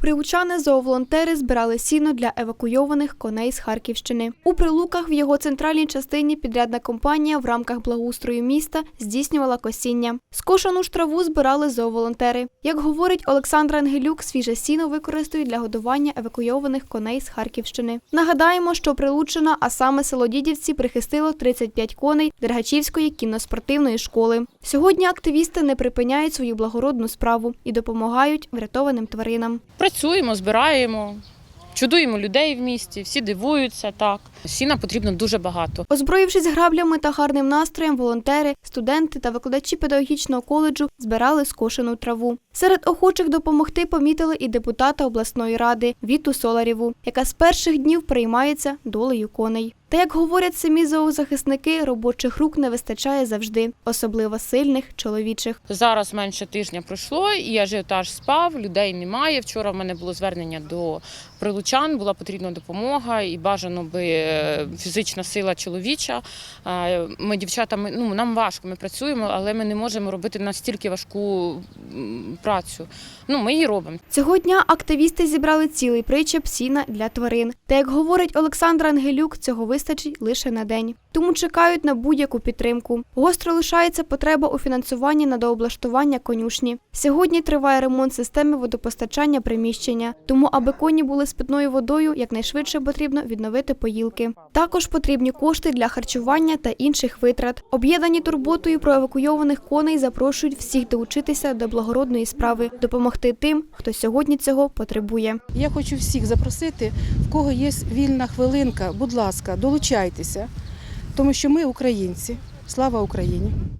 Прилучани зооволонтери збирали сіно для евакуйованих коней з Харківщини. У Прилуках в його центральній частині підрядна компанія в рамках благоустрою міста здійснювала косіння. Скошену ж траву збирали зооволонтери. Як говорить Олександра Ангелюк, свіже сіно використають для годування евакуйованих коней з Харківщини. Нагадаємо, що Прилучина, а саме село Дідівці, прихистило 35 коней Дергачівської кінноспортивної школи. Сьогодні активісти не припиняють свою благородну справу і допомагають врятованим тваринам. Працюємо, збираємо, чудуємо людей в місті, всі дивуються так. Сіна потрібно дуже багато. Озброївшись граблями та гарним настроєм, волонтери, студенти та викладачі педагогічного коледжу збирали скошену траву. Серед охочих допомогти помітили і депутата обласної ради Віту Соларєву, яка з перших днів приймається долею коней. Та як говорять самі зоозахисники, робочих рук не вистачає завжди, особливо сильних чоловічих. Зараз менше тижня пройшло, і ажіотаж спав, людей немає. Вчора в мене було звернення до прилучан, була потрібна допомога і бажано би е, фізична сила чоловіча. Е, Ми дівчатами, ну нам важко, ми працюємо, але ми не можемо робити настільки важку працю. Ну, ми її робимо. Цього дня активісти зібрали цілий причеп сіна для тварин. Та як говорить Олександр Ангелюк, цього вистачить лише на день. Тому чекають на будь-яку підтримку. Гостро лишається потреба у фінансуванні на дооблаштування конюшні. Сьогодні триває ремонт системи водопостачання приміщення. Тому, аби коні були з питною водою, якнайшвидше потрібно відновити поїлки. Також потрібні кошти для харчування та інших витрат. Об'єднані турботою про евакуйованих коней запрошують всіх долучитися до благородної справи, допомогти тим, хто сьогодні цього потребує. Я хочу всіх запросити, в кого є вільна хвилинка, будь ласка, долучайтеся, тому що ми українці. Слава Україні!